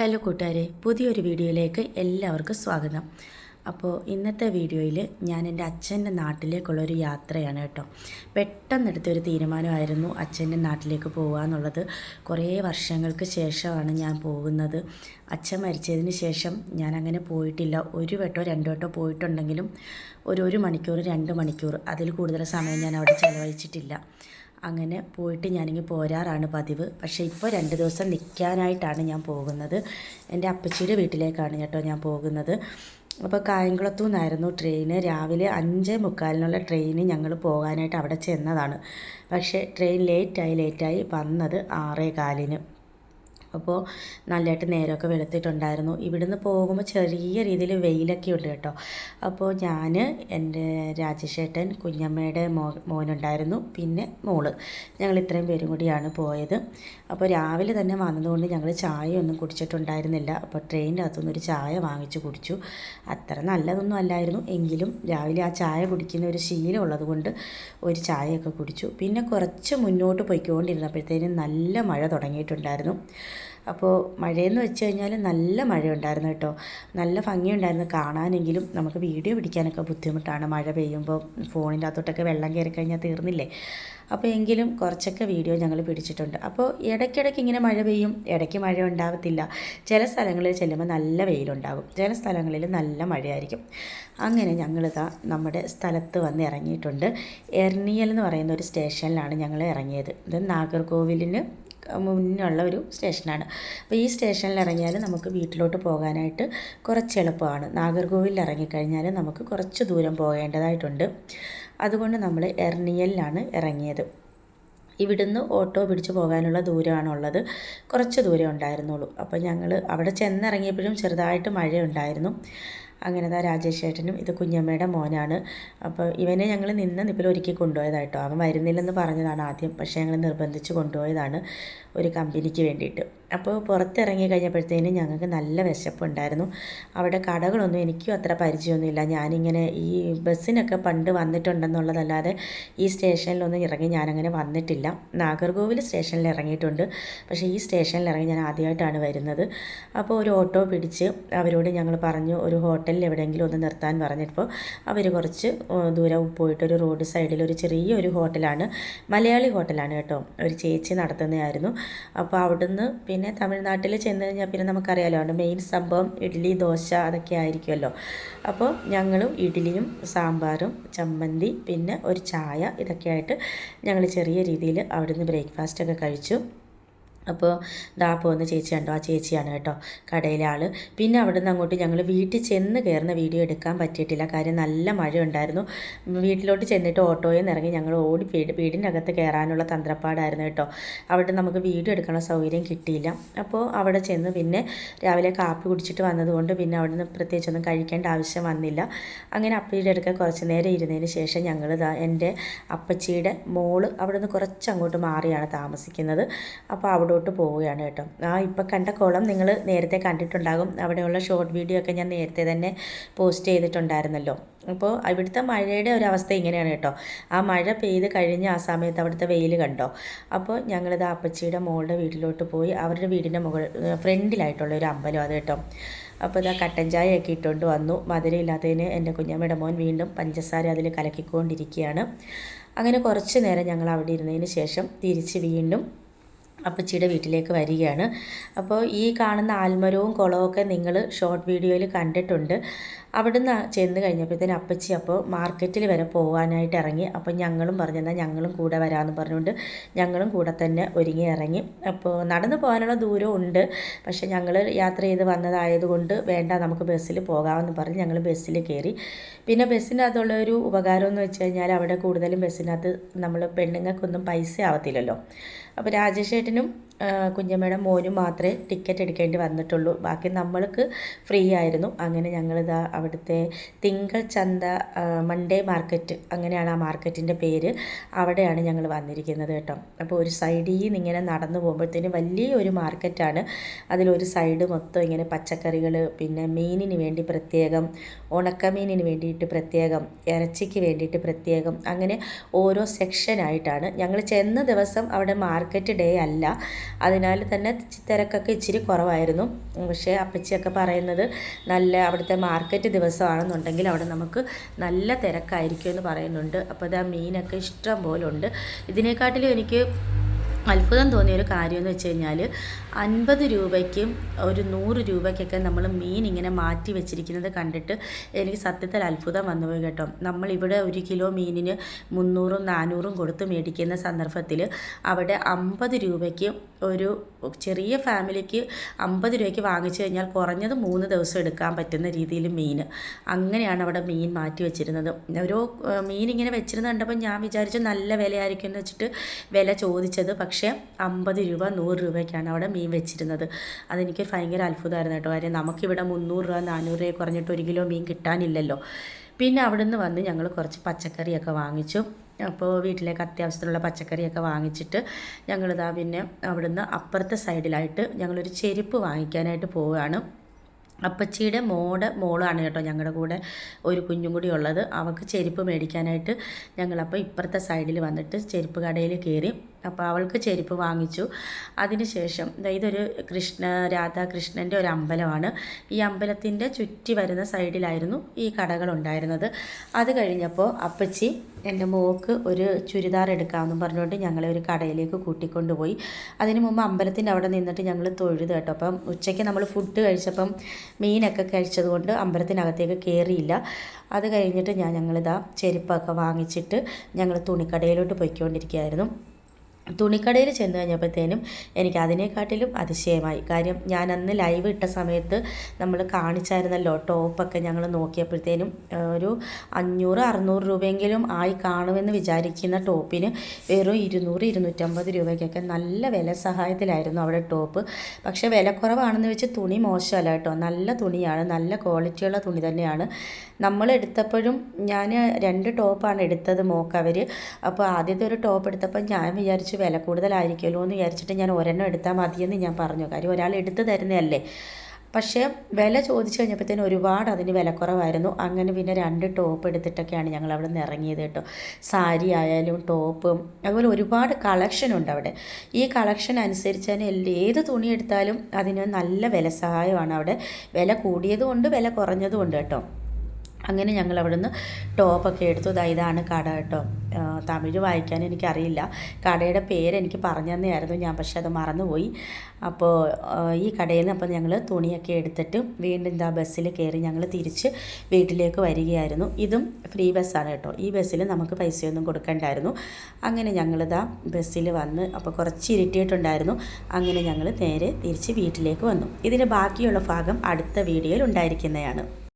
Hello കൂട്ടുകാരെ പുതിയൊരു വീഡിയോയിലേക്ക് എല്ലാവർക്കും സ്വാഗതം. അപ്പോൾ ഇന്നത്തെ വീഡിയോയിൽ ഞാൻ എന്റെ അച്ഛന്റെ നാട്ടിലേക്കുള്ള ഒരു യാത്രയാണ് കേട്ടോ. പെട്ടെന്നെടുത്തൊരു തീരുമാനമായിരുന്നു അച്ഛന്റെ നാട്ടിലേക്ക് പോകുക എന്നുള്ളത്. കുറേ വർഷങ്ങൾക്ക് ശേഷമാണ് ഞാൻ പോകുന്നത്. അച്ഛൻ മരിച്ചതിന് ശേഷം ഞാൻ അങ്ങനെ പോയിട്ടില്ല. ഒരു വട്ടോ രണ്ടു വട്ടോ പോയിട്ടുണ്ടെങ്കിലും ഒരു ഒരു മണിക്കൂർ രണ്ട് മണിക്കൂർ അതിൽ കൂടുതൽ സമയം ഞാൻ അവിടെ ചിലവഴിച്ചിട്ടില്ല. അങ്ങനെ പോയിട്ട് ഞാനിങ്ങ് പോരാറാണ് പതിവ്. പക്ഷേ ഇപ്പോൾ രണ്ട് ദിവസം നിൽക്കാനായിട്ടാണ് ഞാൻ പോകുന്നത്. എന്റെ അപ്പച്ചിയുടെ വീട്ടിലേക്കാണ് കേട്ടോ ഞാൻ പോകുന്നത്. അപ്പോൾ കായംകുളത്തു നിന്നായിരുന്നു ട്രെയിന്. രാവിലെ അഞ്ച് മുക്കാലിനുള്ള ട്രെയിന് ഞങ്ങൾ പോകാനായിട്ട് അവിടെ ചെന്നതാണ്. പക്ഷേ ട്രെയിൻ ലേറ്റായി ലേറ്റായി വന്നത് ആറേ കാലിന്. അപ്പോൾ നല്ലതായിട്ട് നേരമൊക്കെ വെളുത്തിട്ടുണ്ടായിരുന്നു. ഇവിടുന്ന് പോകുമ്പോൾ ചെറിയ രീതിയിൽ വെയിലൊക്കെ ഉണ്ട് കേട്ടോ. അപ്പോൾ ഞാൻ എന്റെ രാജേഷേട്ടൻ കുഞ്ഞമ്മയുടെ മോ മോനുണ്ടായിരുന്നു പിന്നെ മോൾ. ഞങ്ങൾ ഇത്രയും പേരും കൂടിയാണ് പോയത്. അപ്പോൾ രാവിലെ തന്നെ വന്നതുകൊണ്ട് ഞങ്ങൾ ചായയൊന്നും കുടിച്ചിട്ടുണ്ടായിരുന്നില്ല. അപ്പോൾ ട്രെയിനിന്റെ അകത്തുനിന്ന് ഒരു ചായ വാങ്ങിച്ച് കുടിച്ചു. അത്ര നല്ലതൊന്നും അല്ലായിരുന്നു. എങ്കിലും രാവിലെ ആ ചായ കുടിക്കുന്ന ഒരു ശീലം ഉള്ളതുകൊണ്ട് ഒരു ചായയൊക്കെ കുടിച്ചു. പിന്നെ കുറച്ച് മുന്നോട്ട് പോയിക്കൊണ്ടിരുന്നപ്പോഴത്തേനും നല്ല മഴ തുടങ്ങിയിട്ടുണ്ടായിരുന്നു. അപ്പോൾ മഴയെന്ന് വെച്ച് കഴിഞ്ഞാൽ നല്ല മഴ ഉണ്ടായിരുന്നു കേട്ടോ. നല്ല ഭംഗിയുണ്ടായിരുന്നു. കാണാനെങ്കിലും നമുക്ക് വീഡിയോ പിടിക്കാനൊക്കെ ബുദ്ധിമുട്ടാണ്. മഴ പെയ്യുമ്പോൾ ഫോണിന്റെ അകത്തോട്ടൊക്കെ വെള്ളം കയറി കഴിഞ്ഞാൽ തീർന്നില്ലേ? അപ്പോൾ എങ്കിലും കുറച്ചൊക്കെ വീഡിയോ ഞങ്ങൾ പിടിച്ചിട്ടുണ്ട്. അപ്പോൾ ഇടയ്ക്കിടയ്ക്ക് ഇങ്ങനെ മഴ പെയ്യും. ഇടയ്ക്ക് മഴ ഉണ്ടാവത്തില്ല. ചില സ്ഥലങ്ങളിൽ ചെല്ലുമ്പോൾ നല്ല വെയിലുണ്ടാകും ചില സ്ഥലങ്ങളിൽ നല്ല മഴയായിരിക്കും. അങ്ങനെ ഞങ്ങൾ ഞങ്ങളിതാ നമ്മുടെ സ്ഥലത്ത് വന്ന് ഇറങ്ങിയിട്ടുണ്ട്. എർണിയൽ എന്ന് പറയുന്ന ഒരു സ്റ്റേഷനിലാണ് ഞങ്ങൾ ഇറങ്ങിയത്. ഇത് നാഗർകോവിലിന് മുന്നുള്ള ഒരു സ്റ്റേഷനാണ്. അപ്പോൾ ഈ സ്റ്റേഷനിൽ ഇറങ്ങിയാൽ നമുക്ക് വീട്ടിലോട്ട് പോകാനായിട്ട് കുറച്ച് എളുപ്പമാണ്. നാഗർകോവിലിൽ ഇറങ്ങിക്കഴിഞ്ഞാൽ നമുക്ക് കുറച്ച് ദൂരം പോകേണ്ടതായിട്ടുണ്ട്. അതുകൊണ്ട് നമ്മൾ എർണിയലിലാണ് ഇറങ്ങിയത്. ഇവിടുന്ന് ഓട്ടോ പിടിച്ച് പോകാനുള്ള ദൂരമാണുള്ളത്. കുറച്ച് ദൂരം ഉണ്ടായിരുന്നുള്ളൂ. അപ്പോൾ ഞങ്ങൾ അവിടെ ചെന്നിറങ്ങിയപ്പോഴും ചെറുതായിട്ട് മഴ ഉണ്ടായിരുന്നു അങ്ങനെ താ രാജേഷ് ചേട്ടനും ഇത് കുഞ്ഞമ്മയുടെ മോനാണ്. അപ്പോൾ ഇവനെ ഞങ്ങൾ നിന്ന് നിപ്പിൽ ഒരുക്കി കൊണ്ടുപോയതായിട്ടോ അവൻ വരുന്നില്ലെന്ന് പറഞ്ഞതാണ് ആദ്യം. പക്ഷേ ഞങ്ങൾ നിർബന്ധിച്ച് കൊണ്ടുപോയതാണ് ഒരു കമ്പനിക്ക് വേണ്ടിയിട്ട്. അപ്പോൾ പുറത്തിറങ്ങി കഴിഞ്ഞപ്പോഴത്തേനും ഞങ്ങൾക്ക് നല്ല വിശപ്പുണ്ടായിരുന്നു. അവിടെ കടകളൊന്നും എനിക്കും അത്ര പരിചയമൊന്നുമില്ല. ഞാനിങ്ങനെ ഈ ബസ്സിനൊക്കെ പണ്ട് വന്നിട്ടുണ്ടെന്നുള്ളതല്ലാതെ ഈ സ്റ്റേഷനിലൊന്നും ഇറങ്ങി ഞാനങ്ങനെ വന്നിട്ടില്ല. നാഗർകോവിൽ സ്റ്റേഷനിൽ ഇറങ്ങിയിട്ടുണ്ട്. പക്ഷേ ഈ സ്റ്റേഷനിൽ ഇറങ്ങി ഞാൻ ആദ്യമായിട്ടാണ് വരുന്നത്. അപ്പോൾ ഒരു ഓട്ടോ പിടിച്ച് അവരോട് ഞങ്ങൾ പറഞ്ഞു ഒരു ഹോട്ടലിൽ എവിടെയെങ്കിലും ഒന്ന് നിർത്താൻ പറഞ്ഞപ്പോൾ അവർ കുറച്ച് ദൂരം പോയിട്ട് ഒരു റോഡ് സൈഡിൽ ഒരു ചെറിയൊരു ഹോട്ടലാണ് മലയാളി ഹോട്ടലാണ് കേട്ടോ ഒരു ചേച്ചി നടത്തുന്നതായിരുന്നു. അപ്പോൾ അവിടുന്ന് പിന്നെ തമിഴ്നാട്ടിൽ ചെന്ന് കഴിഞ്ഞാൽ പിന്നെ നമുക്കറിയാലോ അവിടെ മെയിൻ സംഭവം ഇഡ്ഡലി ദോശ അതൊക്കെ ആയിരിക്കുമല്ലോ. അപ്പോൾ ഞങ്ങളും ഇഡ്ഡലിയും സാമ്പാറും ചമ്മന്തി പിന്നെ ഒരു ചായ ഇതൊക്കെ ആയിട്ട് ഞങ്ങൾ ചെറിയ രീതിയിൽ അവിടുന്ന് ബ്രേക്ക്ഫാസ്റ്റൊക്കെ കഴിച്ചു. അപ്പോൾ ദാ പോകുന്ന ചേച്ചി ഉണ്ടോ ആ ചേച്ചിയാണ് കേട്ടോ കടയിലെ ആൾ പിന്നെ അവിടുന്ന് അങ്ങോട്ട് ഞങ്ങൾ വീട്ടിൽ ചെന്ന് കയറുന്ന വീഡിയോ എടുക്കാൻ പറ്റിയിട്ടില്ല. കാര്യം നല്ല മഴ ഉണ്ടായിരുന്നു വീട്ടിലോട്ട് ചെന്നിട്ട് ഓട്ടോയിൽ നിന്ന് ഇറങ്ങി ഞങ്ങൾ ഓടി വീട് വീടിന്റെ അകത്ത് കയറാനുള്ള തന്ത്രപ്പാടായിരുന്നു കേട്ടോ. അവിടെ നമുക്ക് വീഡിയോ എടുക്കാനുള്ള സൗകര്യം കിട്ടിയില്ല. അപ്പോൾ അവിടെ ചെന്ന് പിന്നെ രാവിലെ കാപ്പി കുടിച്ചിട്ട് വന്നതുകൊണ്ട് പിന്നെ അവിടെ നിന്ന് പ്രത്യേകിച്ചൊന്നും കഴിക്കേണ്ട ആവശ്യം വന്നില്ല. അങ്ങനെ അപ്പയുടെ അടുക്ക കുറച്ച് നേരം ഇരുന്നതിന് ശേഷം ഞങ്ങൾ എന്റെ അപ്പച്ചിയുടെ മോൾ അവിടെ നിന്ന് കുറച്ച് അങ്ങോട്ട് മാറിയാണ് താമസിക്കുന്നത്. അപ്പോൾ അവിടെ അങ്ങോട്ട് പോവുകയാണ് കേട്ടോ. ആ ഇപ്പം കണ്ട കോളം നിങ്ങൾ നേരത്തെ കണ്ടിട്ടുണ്ടാകും. അവിടെയുള്ള ഷോർട്ട് വീഡിയോ ഒക്കെ ഞാൻ നേരത്തെ തന്നെ പോസ്റ്റ് ചെയ്തിട്ടുണ്ടായിരുന്നല്ലോ. അപ്പോൾ ഇവിടുത്തെ മഴയുടെ ഒരു അവസ്ഥ ഇങ്ങനെയാണ് കേട്ടോ. ആ മഴ പെയ്ത് കഴിഞ്ഞ് ആ സമയത്ത് അവിടുത്തെ വെയിൽ കണ്ടോ? അപ്പോൾ ഞങ്ങളിത് അപ്പച്ചിയുടെ മോളുടെ വീട്ടിലോട്ട് പോയി അവരുടെ വീടിന്റെ മുകൾ ഫ്രണ്ടിലായിട്ടുള്ള ഒരു അമ്പലം അത് കേട്ടോ. അപ്പോൾ ഇതാ കട്ടൻ ചായയൊക്കെ ഇട്ടുകൊണ്ട് വന്നു. മധുരമില്ലാത്തതിന് എന്റെ കുഞ്ഞമ്മയുടെ മോൻ വീണ്ടും പഞ്ചസാര അതിൽ കലക്കിക്കൊണ്ടിരിക്കുകയാണ്. അങ്ങനെ കുറച്ച് നേരം ഞങ്ങൾ അവിടെ ഇരുന്നതിന് ശേഷം തിരിച്ച് വീണ്ടും അപ്പച്ചിയുടെ വീട്ടിലേക്ക് വരികയാണ്. അപ്പോൾ ഈ കാണുന്ന ആൽമരവും കുളമൊക്കെ നിങ്ങൾ ഷോർട്ട് വീഡിയോയിൽ കണ്ടിട്ടുണ്ട്. അവിടുന്ന് ചെന്ന് കഴിഞ്ഞപ്പോഴത്തേന് അപ്പച്ചി അപ്പോൾ മാർക്കറ്റിൽ വരെ പോകാനായിട്ട് ഇറങ്ങി. അപ്പോൾ ഞങ്ങളും പറഞ്ഞെന്നാൽ ഞങ്ങളും കൂടെ വരാമെന്ന് പറഞ്ഞുകൊണ്ട് ഞങ്ങളും കൂടെ തന്നെ ഒരുങ്ങി ഇറങ്ങി. അപ്പോൾ നടന്നു പോകാനുള്ള ദൂരം ഉണ്ട്. പക്ഷേ ഞങ്ങൾ യാത്ര ചെയ്ത് വന്നതായതുകൊണ്ട് വേണ്ട നമുക്ക് ബസ്സിൽ പോകാമെന്ന് പറഞ്ഞ് ഞങ്ങൾ ബസ്സിൽ കയറി. പിന്നെ ബസ്സിനകത്തുള്ള ഒരു ഉപകാരം എന്ന് വെച്ച് കഴിഞ്ഞാൽ അവിടെ കൂടുതലും ബസ്സിനകത്ത് നമ്മൾ പെണ്ണുങ്ങൾക്കൊന്നും പൈസ ആവത്തില്ലല്ലോ. അപ്പോൾ രാജേഷ് ഏട്ടനും കുഞ്ഞമ്മയുടെ മോനും മാത്രമേ ടിക്കറ്റ് എടുക്കേണ്ടി വന്നിട്ടുള്ളൂ. ബാക്കി നമ്മൾക്ക് ഫ്രീ ആയിരുന്നു. അങ്ങനെ ഞങ്ങളിതാ അവിടുത്തെ തിങ്കൾ ചന്ത മൺഡേ മാർക്കറ്റ് അങ്ങനെയാണ് ആ മാർക്കറ്റിന്റെ പേര്. അവിടെയാണ് ഞങ്ങൾ വന്നിരിക്കുന്നത് കേട്ടോ. അപ്പോൾ ഒരു സൈഡിൽ നിന്ന് ഇങ്ങനെ നടന്നു പോകുമ്പോഴത്തേനും വലിയൊരു മാർക്കറ്റാണ് അതിലൊരു സൈഡ് മൊത്തം ഇങ്ങനെ പച്ചക്കറികൾ പിന്നെ മീനിന് വേണ്ടി പ്രത്യേകം ഉണക്കമീനിന് വേണ്ടിയിട്ട് പ്രത്യേകം ഇറച്ചിക്ക് വേണ്ടിയിട്ട് പ്രത്യേകം അങ്ങനെ ഓരോ സെക്ഷനായിട്ടാണ് ഞങ്ങൾ ചെന്ന ദിവസം അവിടെ മാർക്കറ്റ് ഡേ അല്ല. അതിനാൽ തന്നെ തിരക്കൊക്കെ ഇച്ചിരി കുറവായിരുന്നു. പക്ഷേ അപ്പച്ചിയൊക്കെ പറയുന്നത് നല്ല അവിടുത്തെ മാർക്കറ്റ് ദിവസമാണെന്നുണ്ടെങ്കിൽ അവിടെ നമുക്ക് നല്ല തിരക്കായിരിക്കും എന്ന് പറയുന്നുണ്ട്. അപ്പോൾ ആ മീനൊക്കെ ഇഷ്ടം പോലെ ഉണ്ട് ഇതിനെക്കാട്ടിലും എനിക്ക് അത്ഭുതം തോന്നിയ ഒരു കാര്യം എന്ന് വെച്ച് കഴിഞ്ഞാൽ അൻപത് രൂപയ്ക്കും ഒരു നൂറ് രൂപയ്ക്കൊക്കെ നമ്മൾ മീൻ ഇങ്ങനെ മാറ്റി വെച്ചിരിക്കുന്നത് കണ്ടിട്ട് എനിക്ക് സത്യത്തിൽ അത്ഭുതം വന്നുപോയി കേട്ടോ. നമ്മളിവിടെ ഒരു കിലോ മീനിന് മുന്നൂറും നാനൂറും കൊടുത്ത് മേടിക്കുന്ന സന്ദർഭത്തിൽ അവിടെ അമ്പത് രൂപയ്ക്ക് ഒരു ചെറിയ ഫാമിലിക്ക് അമ്പത് രൂപയ്ക്ക് വാങ്ങിച്ചു കഴിഞ്ഞാൽ കുറഞ്ഞത് മൂന്ന് ദിവസം എടുക്കാൻ പറ്റുന്ന രീതിയിൽ മീൻ അങ്ങനെയാണ് അവിടെ മീൻ മാറ്റി വെച്ചിരുന്നത്. ഓരോ മീൻ ഇങ്ങനെ വെച്ചിരുന്നത് കണ്ടപ്പോൾ ഞാൻ വിചാരിച്ചു നല്ല വിലയായിരിക്കും എന്ന് വെച്ചിട്ട് വില ചോദിച്ചത്. പക്ഷേ അമ്പത് രൂപ നൂറ് രൂപയ്ക്കാണ് അവിടെ മീൻ വെച്ചിരുന്നത്. അതെനിക്ക് ഭയങ്കര അത്ഭുതമായിരുന്നു കേട്ടോ. കാര്യം നമുക്കിവിടെ മുന്നൂറ് രൂപ നാനൂറ് രൂപ കുറഞ്ഞിട്ട് ഒരു കിലോ മീൻ കിട്ടാനില്ലല്ലോ. പിന്നെ അവിടെ നിന്ന് വന്ന് ഞങ്ങൾ കുറച്ച് പച്ചക്കറിയൊക്കെ വാങ്ങിച്ചു. അപ്പോൾ വീട്ടിലേക്ക് അത്യാവശ്യത്തിനുള്ള പച്ചക്കറിയൊക്കെ വാങ്ങിച്ചിട്ട് ഞങ്ങളിതാ പിന്നെ അവിടുന്ന് അപ്പുറത്തെ സൈഡിലായിട്ട് ഞങ്ങളൊരു ചെരുപ്പ് വാങ്ങിക്കാനായിട്ട് പോവുകയാണ്. അപ്പച്ചിയുടെ മോടെ മോളാണ് കേട്ടോ ഞങ്ങളുടെ കൂടെ ഒരു കുഞ്ഞും കൂടി ഉള്ളത്. അവൾക്ക് ചെരുപ്പ് മേടിക്കാനായിട്ട് ഞങ്ങളപ്പോൾ ഇപ്പുറത്തെ സൈഡിൽ വന്നിട്ട് ചെരുപ്പ് കടയിൽ കയറി അപ്പോൾ അവൾക്ക് ചെരുപ്പ് വാങ്ങിച്ചു. അതിനുശേഷം ഇതൊരു കൃഷ്ണ രാധാകൃഷ്ണന്റെ ഒരു അമ്പലമാണ്. ഈ അമ്പലത്തിന്റെ ചുറ്റി വരുന്ന സൈഡിലായിരുന്നു ഈ കടകളുണ്ടായിരുന്നത്. അത് കഴിഞ്ഞപ്പോൾ അപ്പച്ചി എന്റെ മോക്ക് ഒരു ചുരിദാർ എടുക്കാമെന്നും പറഞ്ഞുകൊണ്ട് ഞങ്ങളെ ഒരു കടയിലേക്ക് കൂട്ടിക്കൊണ്ട് പോയി അതിന് മുമ്പ് അമ്പലത്തിന്റെ അവിടെ നിന്നിട്ട് ഞങ്ങൾ തൊഴുത് കേട്ടോ. അപ്പം ഉച്ചയ്ക്ക് നമ്മൾ ഫുഡ് കഴിച്ചപ്പം മീനൊക്കെ കഴിച്ചതുകൊണ്ട് അമ്പലത്തിനകത്തേക്ക് കയറിയില്ല. അത് കഴിഞ്ഞിട്ട് ഞാൻ ഞങ്ങളിതാ ചെരുപ്പൊക്കെ വാങ്ങിച്ചിട്ട് ഞങ്ങൾ തുണിക്കടയിലോട്ട് പോയിക്കൊണ്ടിരിക്കുകയായിരുന്നു. തുണിക്കടയിൽ ചെന്ന് കഴിഞ്ഞപ്പോഴത്തേനും എനിക്ക് അതിനെക്കാട്ടിലും അതിശയമായി. കാര്യം ഞാൻ അന്ന് ലൈവ് ഇട്ട സമയത്ത് നമ്മൾ കാണിച്ചായിരുന്നല്ലോ ടോപ്പൊക്കെ ഞങ്ങൾ നോക്കിയപ്പോഴത്തേനും ഒരു അഞ്ഞൂറ് അറുന്നൂറ് രൂപയെങ്കിലും ആയി കാണുമെന്ന് വിചാരിക്കുന്ന ടോപ്പിന് വെറും ഇരുന്നൂറ് ഇരുന്നൂറ്റമ്പത് രൂപയ്ക്കൊക്കെ നല്ല വില സഹായത്തിലായിരുന്നു അവിടെ ടോപ്പ്. പക്ഷേ വിലക്കുറവാണെന്ന് വെച്ച് തുണി മോശമല്ല കേട്ടോ. നല്ല തുണിയാണ് നല്ല ക്വാളിറ്റിയുള്ള തുണി തന്നെയാണ്. നമ്മൾ എടുത്തപ്പോഴും ഞാൻ രണ്ട് ടോപ്പാണ് എടുത്തത് മോക്കവർ അപ്പോൾ ആദ്യത്തെ ഒരു ടോപ്പ് എടുത്തപ്പോൾ ഞാൻ വിചാരിച്ചു വില കൂടുതലായിരിക്കുമല്ലോ എന്ന് വിചാരിച്ചിട്ട് ഞാൻ ഒരെണ്ണം എടുത്താൽ മതിയെന്ന് ഞാൻ പറഞ്ഞു. കാര്യം ഒരാൾ എടുത്തു തരുന്നതല്ലേ. പക്ഷേ വില ചോദിച്ചു കഴിഞ്ഞപ്പോഴത്തേന് ഒരുപാട് അതിന് വിലക്കുറവായിരുന്നു. അങ്ങനെ പിന്നെ രണ്ട് ടോപ്പ് എടുത്തിട്ടൊക്കെയാണ് ഞങ്ങൾ അവിടെ നിന്ന് ഇറങ്ങിയത് കേട്ടോ. സാരി ആയാലും ടോപ്പും അതുപോലെ ഒരുപാട് കളക്ഷൻ ഉണ്ട് അവിടെ. ഈ കളക്ഷൻ അനുസരിച്ച് തന്നെ ഏത് തുണി എടുത്താലും അതിന് നല്ല വില സഹായമാണ് അവിടെ. വില കൂടിയതുകൊണ്ട് വില കുറഞ്ഞതും ഉണ്ട് കേട്ടോ. അങ്ങനെ ഞങ്ങൾ അവിടെ നിന്ന് ടോപ്പൊക്കെ എടുത്തു. ഇതാണ് കട കേട്ടോ. തമിഴ് വായിക്കാൻ എനിക്കറിയില്ല. കടയുടെ പേര് എനിക്ക് പറഞ്ഞു തന്നെയായിരുന്നു ഞാൻ പക്ഷെ അത് മറന്നുപോയി. അപ്പോൾ ഈ കടയിൽ നിന്ന് അപ്പോൾ ഞങ്ങൾ തുണിയൊക്കെ എടുത്തിട്ട് വീണ്ടും ഇതാ ബസ്സിൽ കയറി ഞങ്ങൾ തിരിച്ച് വീട്ടിലേക്ക് വരികയായിരുന്നു. ഇതും ഫ്രീ ബസ്സാണ് കേട്ടോ. ഈ ബസ്സിൽ നമുക്ക് പൈസയൊന്നും കൊടുക്കണ്ടായിരുന്നു. അങ്ങനെ ഞങ്ങളിതാ ബസ്സിൽ വന്ന് അപ്പോൾ കുറച്ച് ഇരുട്ടിയിട്ടുണ്ടായിരുന്നു. അങ്ങനെ ഞങ്ങൾ നേരെ തിരിച്ച് വീട്ടിലേക്ക് വന്നു. ഇതിന്റെ ബാക്കിയുള്ള ഭാഗം അടുത്ത വീഡിയോയിൽ ഉണ്ടായിരിക്കുന്നതാണ്.